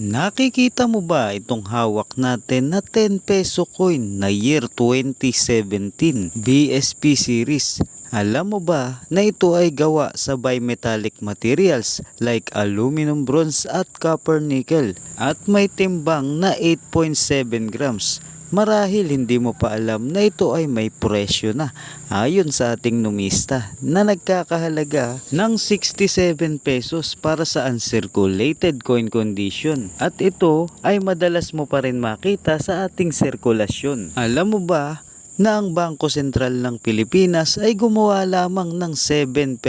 Nakikita mo ba itong hawak natin na 10 peso coin na year 2017 BSP series? Alam mo ba na ito ay gawa sa bimetallic materials like aluminum, bronze at copper nickel at may timbang na 8.7 grams. Marahil hindi mo pa alam na ito ay may presyo na ayon sa ating numista na nagkakahalaga ng 67 pesos para sa uncirculated coin condition. At ito ay madalas mo pa rin makita sa ating sirkulasyon. Alam mo ba na ang Bangko Sentral ng Pilipinas ay gumawa lamang ng 7%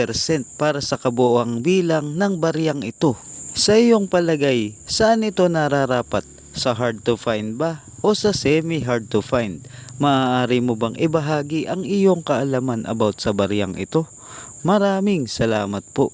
para sa kabuoang bilang ng bariyang ito. Sa iyong palagay, saan ito nararapat? Sa hard to find ba? O sa semi hard to find? Maaari mo bang ibahagi ang iyong kaalaman about sa bariyang ito? Maraming salamat po.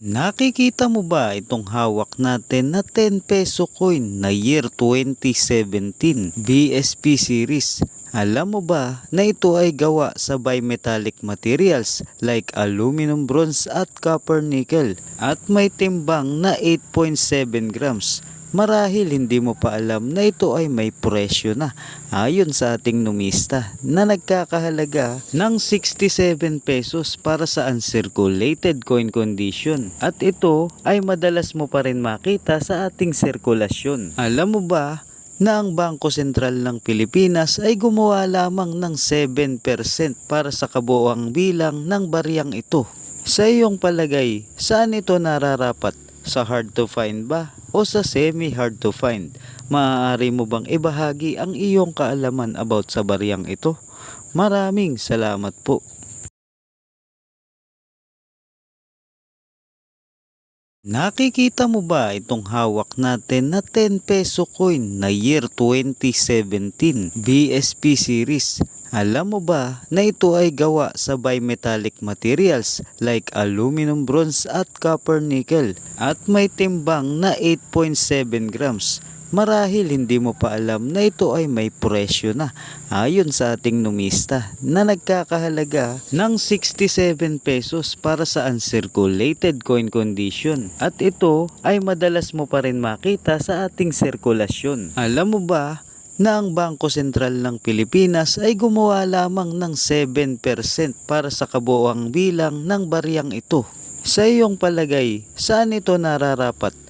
Nakikita mo ba itong hawak natin na 10 peso coin na year 2017 BSP series? Alam mo ba na ito ay gawa sa bimetallic materials like aluminum, bronze at copper nickel at may timbang na 8.7 grams? Marahil hindi mo pa alam na ito ay may presyo na ayon sa ating numista na nagkakahalaga ng 67 pesos para sa uncirculated coin condition at ito ay madalas mo pa rin makita sa ating sirkulasyon. Alam mo ba na ang Bangko Sentral ng Pilipinas ay gumawa lamang ng 7% para sa kabuoang bilang ng bariyang ito? Sa iyong palagay, saan ito nararapat? Sa hard to find ba? O sa semi hard to find? Maaari mo bang ibahagi ang iyong kaalaman about sa bariyang ito? Maraming salamat po. Nakikita mo ba itong hawak natin na 10 peso coin na year 2017 BSP series? Alam mo ba na ito ay gawa sa bimetallic materials like aluminum, bronze at copper nickel at may timbang na 8.7 grams? Marahil hindi mo pa alam na ito ay may presyo na ayon sa ating numista na nagkakahalaga ng 67 pesos para sa uncirculated coin condition. At ito ay madalas mo pa rin makita sa ating sirkulasyon. Alam mo ba na ang Bangko Sentral ng Pilipinas ay gumawa lamang ng 7% para sa kabuoang bilang ng bariyang ito? Sa iyong palagay, saan ito nararapat?